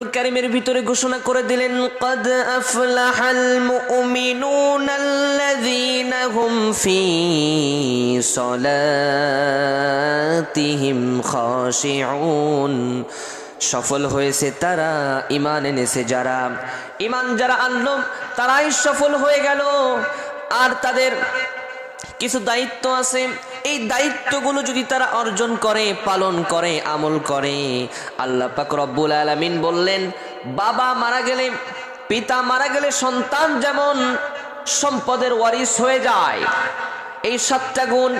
কারিমের ভিতরে ঘোষণা করে দিলেন, কদ আফলাহাল মুমিনুন আল্লাযীনা হুম ফি সলাতিহিম খাশিউন। সফল হয়েছে তারা ইমান এনেছে যারা। ইমান যারা আনলো, তারাই সফল হয়ে গেল। আর তাদের কিছু দায়িত্ব আছে। এই দায়িত্বগুলো যদি তারা অর্জন করে, পালন করে, আমল করে, আল্লাহ পাক রব্বুল আলামিন বললেন, বাবা মারা গেলে, পিতা মারা গেলে সন্তান যেমন সম্পদের ওয়ারিস হয়ে যায়, এই সাতটা গুণ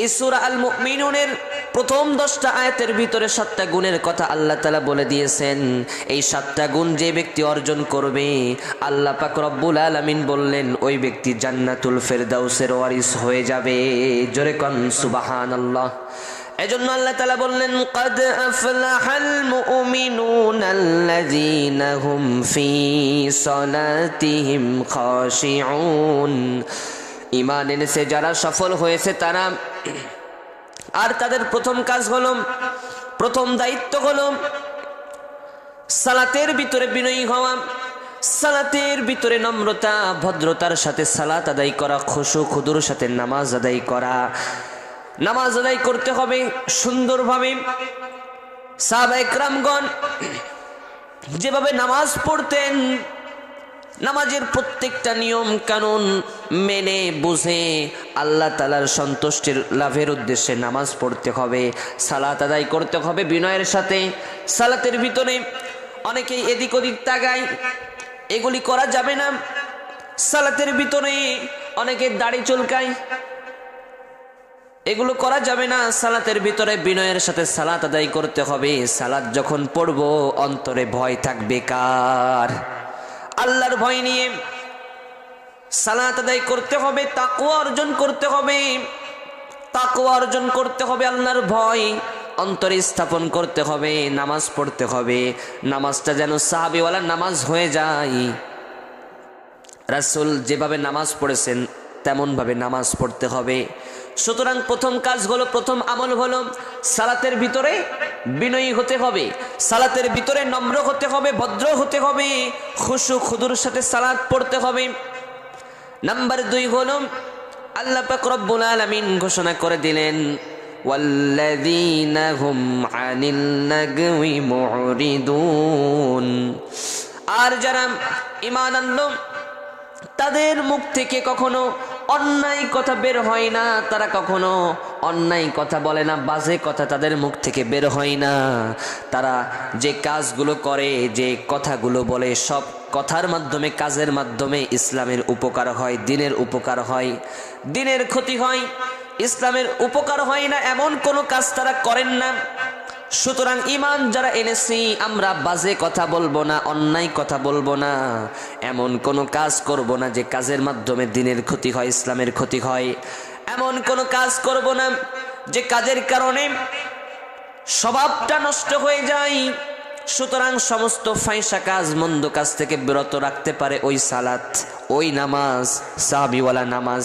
এই সূরা আল মুমিনুনের প্রথম দশটা আয়াতের ভিতরে সাতটা গুণের কথা আল্লাহ তালা বলে দিয়েছেন। এই সাতটা গুণ যে ব্যক্তি অর্জন করবে, আল্লাহ পাক রব্বুল আলামিন বললেন, ওই ব্যক্তি জান্নাতুল ফেরদাউসের ওয়ারিস হয়ে যাবে। জোরে কন সুবাহান আল্লাহ এজন্য আল্লাহ তালা বললেন, কদ আফলাহাল মুমিনুন আল্লাযীনা হুম ফি সলাতিহিম খাশিউন। ইমান এনেছে, যারা সফল হয়েছে তারা আর তাদের প্রথম কাজ হলো, প্রথম দায়িত্ব হলো সালাতের ভিতরে বিনয়ী হওয়া, সালাতের ভিতরে নম্রতা, ভদ্রতার সাথে সালাত আদায় করা, খুশু খুদুর সাথে নামাজ আদায় করা। নামাজ আদায় করতে হবে সুন্দরভাবে। সাহাবা একরামগণ যেভাবে নামাজ পড়তেন নামাজের প্রত্যেকটা নিয়ম কানুন মেনে, বুঝে আল্লাহ তালার সন্তুষ্টির লাভের উদ্দেশ্যে নামাজ পড়তে হবে, সালাত আদায় করতে হবে বিনয়ের সাথে। সালাতের ভিতরে অনেকেই এদিক ওদিক তাগায় এগুলি করা যাবে না। সালাতের ভিতরে অনেকে দাড়ি চুলকায়, এগুলো করা যাবে না। সালাতের ভিতরে বিনয়ের সাথে সালাত আদায় করতে হবে। সালাত যখন পড়ব, অন্তরে ভয় থাকবে কার? আল্লাহর ভয় নিয়ে সালাত আদায় করতে হবে তাকুয়া অর্জন করতে হবে। তাকুয়া অর্জন করতে হবে, আল্লাহর ভয় অন্তরে স্থাপন করতে হবে, নামাজ পড়তে হবে। নামাজটা যেন সাহাবিওয়ালা নামাজ হয়ে যায়। রাসুল যেভাবে নামাজ পড়েছেন তেমনভাবে নামাজ পড়তে হবে সুতরাং প্রথম কাজ হলো প্রথম আমল হলো সালাতের ভিতরে বিনয়ী হতে হবে সালাতের ভিতরে নম্র হতে হবে ভদ্র হতে হবে খুশু খুদুর সাথে সালাত পড়তে হবে নাম্বার দুই হলো আল্লাহ পাক রব্বুল আলামিন ঘোষণা করে দিলেন والذين هم عن اللغو معرضون আর যারা ইমান আনলো তাদের মুখ থেকে কখনো অন্যায় কথা বের হয় না, তারা কখনো অন্যায় কথা বলে না, বাজে কথা তাদের মুখ থেকে বের হয় না। তারা যে কাজগুলো করে, যে কথাগুলো বলে, সব কথার মাধ্যমে, কাজের মাধ্যমে ইসলামের উপকার হয়, দিনের উপকার হয়। দিনের ক্ষতি হয়, ইসলামের উপকার হয় না, এমন কোনো কাজ তারা করেন না। সুতরাং ইমান যারা এনেছি, আমরা বাজে কথা বলব না, অন্যায় কথা বলব না। এমন কোনো কাজ করব না যে কাজের মাধ্যমে দিনের ক্ষতি হয়, ইসলামের ক্ষতি হয়। এমন কোনো কাজ করব না যে কাজের কারণে স্বভাবটা নষ্ট হয়ে যায়। সুতরাং সমস্ত ফাইসা কাজ, মন্দ কাজ থেকে বিরত রাখতে পারে ওই সালাত, ওই নামাজ, সাহাবিওয়ালা নামাজ।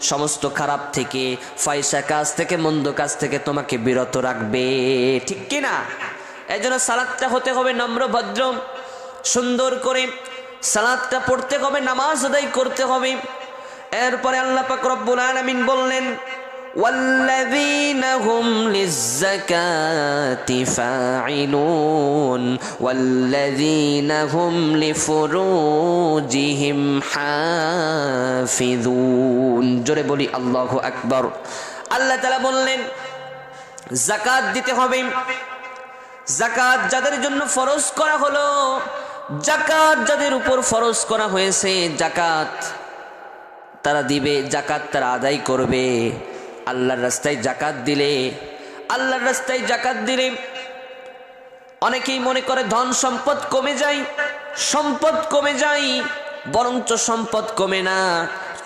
সমস্ত খারাপ থেকে ফয়সা কাজ থেকে, মন্দ কাজ থেকে তোমাকে বিরত রাখবে। ঠিক কিনা এই জন্য সালাদটা হতে হবে নম্র ভদ্র, সুন্দর করে সালাদটা পড়তে হবে, নামাজ আদায় করতে হবে। এরপরে আল্লাহ পাক রব্বুল আলামিন বললেন والذين هم للزكاة فاعلون والذين هم لفروجهم حافظون জোরে বলি আল্লাহ আকবর আল্লাহ তালা বললেন জাকাত দিতে হবে জাকাত যাদের জন্য ফরজ করা হলো জাকাত যাদের উপর ফরজ করা হয়েছে জাকাত তারা দিবে জাকাত তারা আদায় করবে আল্লাহর রাস্তায় জাকাত দিলে, আল্লাহর রাস্তায় জাকাত দিলে অনেকেই মনে করে ধন সম্পদ কমে যায়, সম্পদ কমে যায়, বরঞ্চ সম্পদ কমে না।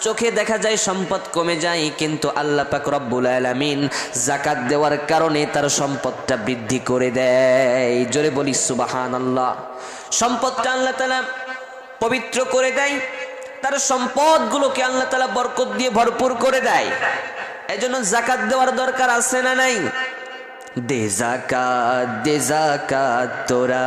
চোখে দেখা যায় সম্পদ কমে যায়, কিন্তু আল্লাহ পাক রব্বুল আলামিন জাকাত দেওয়ার কারণে তার সম্পদটা বৃদ্ধি করে দেয়। জোরে বলি সুবাহান আল্লাহ সম্পদটা আল্লাহ তালা পবিত্র করে দেয়, তার সম্পদগুলোকে আল্লাহ তালা বরকত দিয়ে ভরপুর করে দেয়। এজন্য জাকাত দেওয়ার দরকার আছে না নাই? দে জাকাত দে জাকাত তোরা।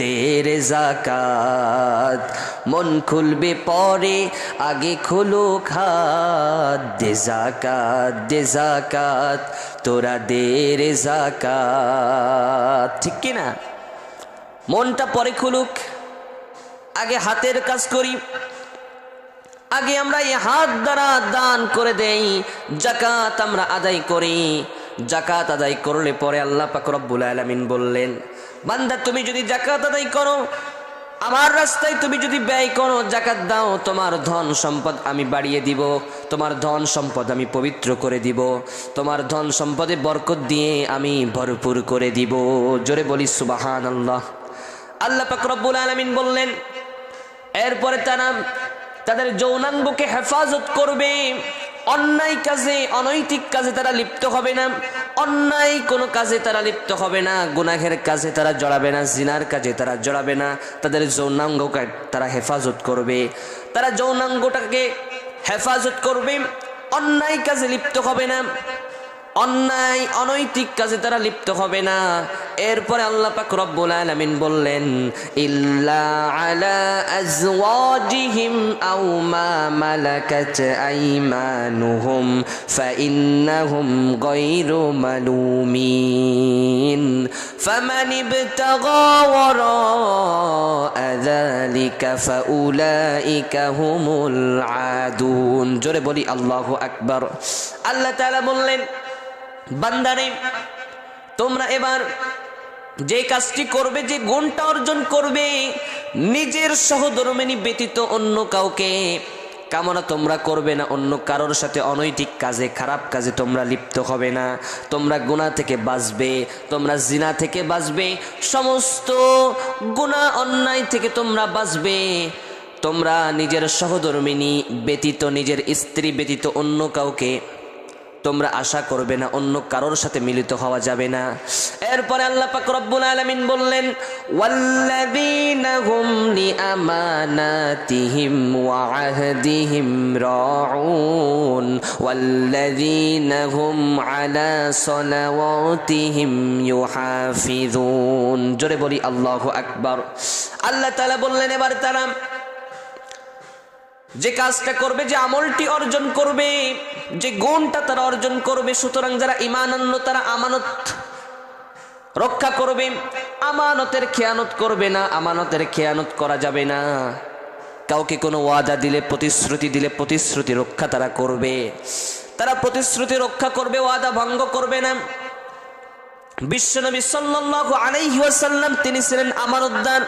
দে রে জাকাত মন খুলবে পরে, আগে খুলো খাত। দে জাকাত দে জাকাত তোরা, দে রে জাকাত ঠিক কি না? মনটা পরে খুলুক, আগে হাতের কাজ করি। আগে আমরা এই হাত দ্বারা দান করে দেই জাকাত আমরা আদায় করি। জাকাত আদায় করলে পরে আল্লাহ পাক রব্বুল আলামিন বললেন, বান্দা, তুমি যদি জাকাত আদায় করো, আমার রাস্তায় তুমি যদি ব্যয় করো জাকাত দাও, তোমার ধন সম্পদ আমি বাড়িয়ে দিব, তোমার ধন সম্পদ আমি পবিত্র করে দিব, তোমার ধন সম্পদে বরকত দিয়ে আমি ভরপুর করে দিব। জোরে বলি সুবাহান আল্লাহ আল্লাহ পাক রব্বুল আলামিন বললেন, এরপরে তারা তাদের যৌনাঙ্গকে হেফাজত করবে। অন্যায় কাজে, অনৈতিক কাজে তারা লিপ্ত হবে না। অন্যায় কোনো কাজে তারা লিপ্ত হবে না। গুনাহের কাজে তারা জড়াবে না। জিনার কাজে তারা জড়াবে না। তাদের যৌনাঙ্গকে তারা হেফাজত করবে। তারা যৌনাঙ্গটাকে হেফাজত করবে। অন্যায় কাজে লিপ্ত হবে না। অন্যায়, অনৈতিক কাজে তারা লিপ্ত হবে না। এরপরে আল্লাহ পাক রব্বুল আলামিন বললেন, ইল্লা আলা আজওয়াজিহিম আও মা মালাকাত আইমানুহুম ফাইন্নাহুম গায়রু মালুমিন। ফামান ইবতাগা ওয়ারা যালিকা ফাউলাইকা হুমুল আদুন। জোরে বলি, আল্লাহু আকবার। আল্লাহ তাআলা বললেন বান্দারে, তোমরা এবার যে কাজটি করবে, যে গুণটা অর্জন করবে, নিজের সহধর্মিনী ব্যতীত অন্য কাউকে কামনা তোমরা করবে না, অন্য কারোর সাথে অনৈতিক কাজে, খারাপ কাজে তোমরা লিপ্ত হবে না। তোমরা গুণা থেকে বাঁচবে, তোমরা জিনা থেকে বাঁচবে, সমস্ত গুণা অন্যায় থেকে তোমরা বাঁচবে। তোমরা নিজের সহধর্মিনী ব্যতীত, নিজের স্ত্রী ব্যতীত অন্য কাউকে তোমরা আশা করবে না, অন্য কারোর সাথে মিলিত হওয়া যাবে না। এরপরে আল্লাহ পাক রব্বুল আলামিন বললেন, ওয়াল্লাযীনা হুম লিআমানাতিহিম ওয়া আহদিহিম রাউন। ওয়াল্লাযীনা হুম আলা সালাওয়াতিহিম ইউহাফিজুন জোরে বলি, আল্লাহু আকবার। আল্লাহ তাআলা বললেন, এবার তারা যে কাজটা করবে, যে আমলটি অর্জন করবে, যে গুণটা তারা অর্জন করবে, সুতরাং যারা ইমানান্য তারা আমানত রক্ষা করবে। আমানতের খেয়ানত করবে না, আমানতের খেয়ানত করা যাবে না। কাউকে কোনো ওয়াদা দিলে, প্রতিশ্রুতি দিলে, প্রতিশ্রুতি রক্ষা তারা করবে। তারা প্রতিশ্রুতি রক্ষা করবে, ওয়াদা ভঙ্গ করবে না। বিশ্বনবী সাল্লাল্লাহু আলাইহি ওয়াসাল্লাম, তিনি ছিলেন আমানতদার।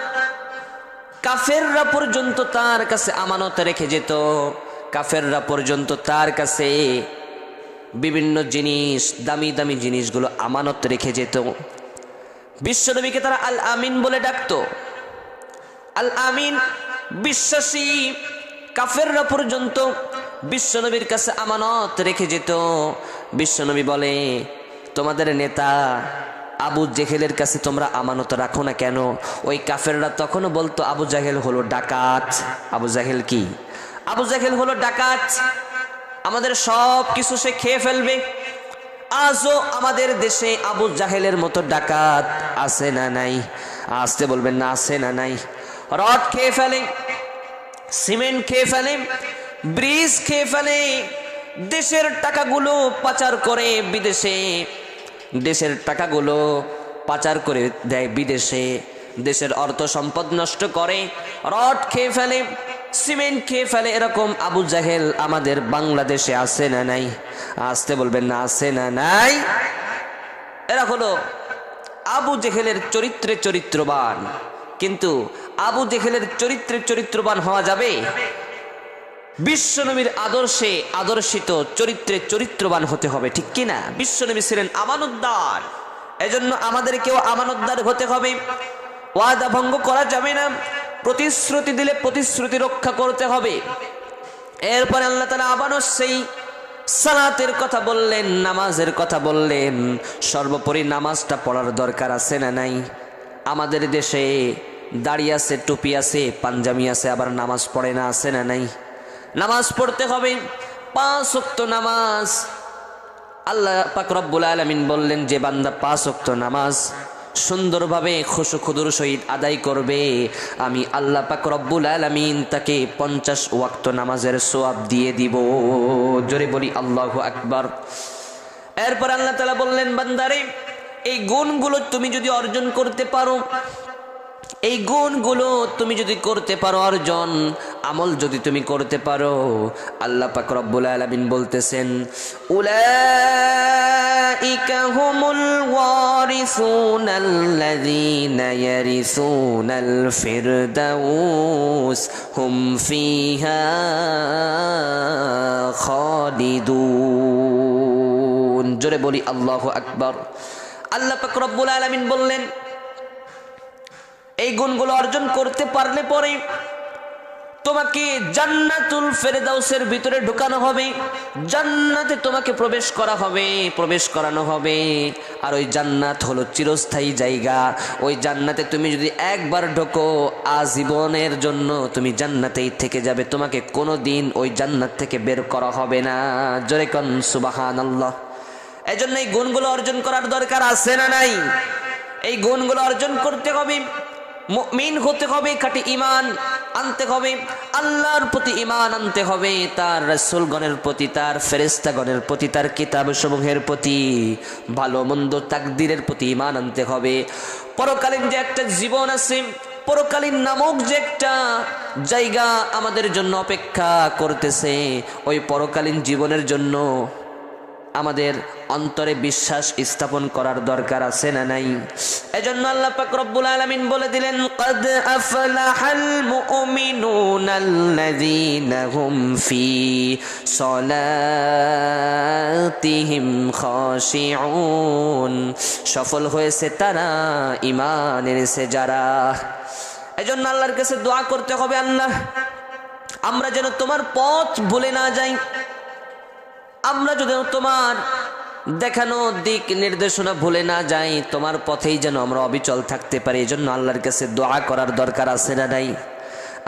কাফেররা পর্যন্ত তার কাছে আমানত রেখে যেত। কাফেররা পর্যন্ত তার কাছে বিভিন্ন জিনিস, দামি দামি জিনিসগুলো আমানত রেখে যেত। বিশ্বনবীকে তারা আল আমিন বলে ডাকতো। আল আমিন বিশ্বাসী কাফেররা পর্যন্ত বিশ্বনবীর কাছে আমানত রেখে যেত। বিশ্বনবী বলে, তোমাদের নেতা আবু জেহেলের কাছে তোমরা আমানত রাখো না কেন? ওই কাফেররা তখনও বলতো, আবু জাহেল হলো ডাকাত। আবু জাহেল কি? আবু জাহেল হলো ডাকাত। আমাদের সব কিছু সে খেয়ে ফেলবে। আজও আমাদের দেশে আবু জাহেলের মতো ডাকাত আছে না নাই? আসতে বলবেন, না, আছে না নাই। রড খেয়ে ফেলে, সিমেন্ট খেয়ে ফেলে, ব্রিজ খেয়ে ফেলে, দেশের টাকাগুলো পাচার করে বিদেশে দেশের টাকাগুলো পাচার করে দেয় বিদেশে। দেশের অর্থ সম্পদ নষ্ট করে, রড খেয়ে ফেলে, সিমেন্ট খেয়ে ফেলে, এরকম আবু জাহেল আমাদের বাংলাদেশে আছে না নাই? আসতে বলবেন না, আছে না নাই? এরা হলো আবু জেহেলের চরিত্রে চরিত্রবান। কিন্তু আবু জেহেলের চরিত্রে চরিত্রবান হওয়া যাবে? বিশ্বনবীর আদর্শে আদর্শিত চরিত্রে চরিত্রবান হতে হবে, ঠিক কিনা বিশ্বনবী ছিলেন আমানতদার। এজন্য আমাদেরকেও আমানতদার হতে হবে। ওয়াদা ভঙ্গ করা যাবে না। প্রতিশ্রুতি দিলে প্রতিশ্রুতি রক্ষা করতে হবে। এরপরে আল্লাহ তালা আবারও সেই সালাতের কথা বললেন, নামাজের কথা বললেন। সর্বোপরি নামাজটা পড়ার দরকার আছে না নাই? আমাদের দেশে দাড়ি আছে, টুপি আছে, পাঞ্জাবি আছে, আবার নামাজ পড়ে না আছে না নাই? নামাজ পড়তে হবে। পাঁচ ওয়াক্ত নামাজ। আল্লাহ পাক রব্বুল আলমিন বললেন, যে বান্দা পাঁচ ওয়াক্ত নামাজ সুন্দরভাবে খুশু খুদুর সহিত আদায় করবে, আমি আল্লাহ পাক রব্বুল আলমিন তাকে পঞ্চাশ ওয়াক্ত নামাজের সোয়াব দিয়ে দিব। জোরে বলি, আল্লাহ আকবার। এরপর আল্লাহ তালা বললেন, বান্দারে, এই গুণগুলো তুমি যদি অর্জন করতে পারো এই গুণগুলো তুমি যদি করতে পারো, অর্জন, আমল যদি তুমি করতে পারো, আল্লাহ পাক রব্বুল আলামিন বলতেছেন, উলাইকা হুমুল ওয়ারিসুন আল্লাযীনা ইয়ারিসুনাল ফিরদাউস হুম ফিহা খালিদুন। জোরে বলি, আল্লাহু আকবার। আল্লাহ পাক রব্বুল আলামিন বললেন এই গুণগুলো অর্জন করতে পারলে পরে তোমাকে জান্নাতুল ফেরদাউসের ভিতরে ঢুকানো হবে, জান্নাতে তোমাকে প্রবেশ করা হবে, প্রবেশ করানো হবে। আর ওই জান্নাত হলো চিরস্থায়ী জায়গা। ওই জান্নাতে তুমি যদি একবার ঢোকো, আজীবনের জন্য তুমি জান্নাতেই থেকে যাবে। তোমাকে কোনো দিন ওই জান্নাত থেকে বের করা হবে না। জোরে কন সুবাহান আল্লাহ এই জন্য এই গুণগুলো অর্জন করার দরকার আছে না নাই? এই গুণগুলো অর্জন করতে হবে। মিন হতে হবে, খাটি ইমান আনতে হবে, আল্লাহর প্রতি ইমান আনতে হবে, তার রসুলগণের প্রতি, তার ফেরেস্তাগণের প্রতি, তার কিতাব সমূহের প্রতি, ভালো মন্দ তাকদিরের প্রতি ইমান আনতে হবে। পরকালীন যে একটা জীবন আছে, পরকালীন নামক যে একটা জায়গা আমাদের জন্য অপেক্ষা করতেছে, ওই পরকালীন জীবনের জন্য আমাদের অন্তরে বিশ্বাস স্থাপন করার দরকার আছে না নাই? এজন্য আল্লাহ পাক রব্বুল আলামিন বলে দিলেন, কদ আফলাহাল মুমিনুনাল্লাযীনা হুম ফি সলাতিহিম খাশিউন। সফল হয়েছে তারা ঈমানের এনেছে যারা। এজন্য আল্লাহর কাছে দোয়া করতে হবে, আল্লাহ, আমরা যেন তোমার পথ ভুলে না যাই। আমরা যদি তোমার দেখানো দিক নির্দেশনা ভুলে না যাই, তোমার পথেই যেন আমরা অবিচল থাকতে পারি এই জন্য আল্লাহর কাছে দোয়া করার দরকার আছে না নাই?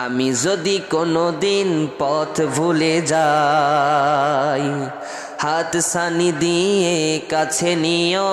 আমি যদি কোনো দিন পথ ভুলে যাই, হাত সানি দিয়ে কাছে নিও।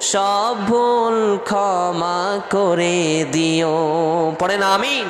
সব ভুল ক্ষমা করে দিও। পড়ে না আমিন।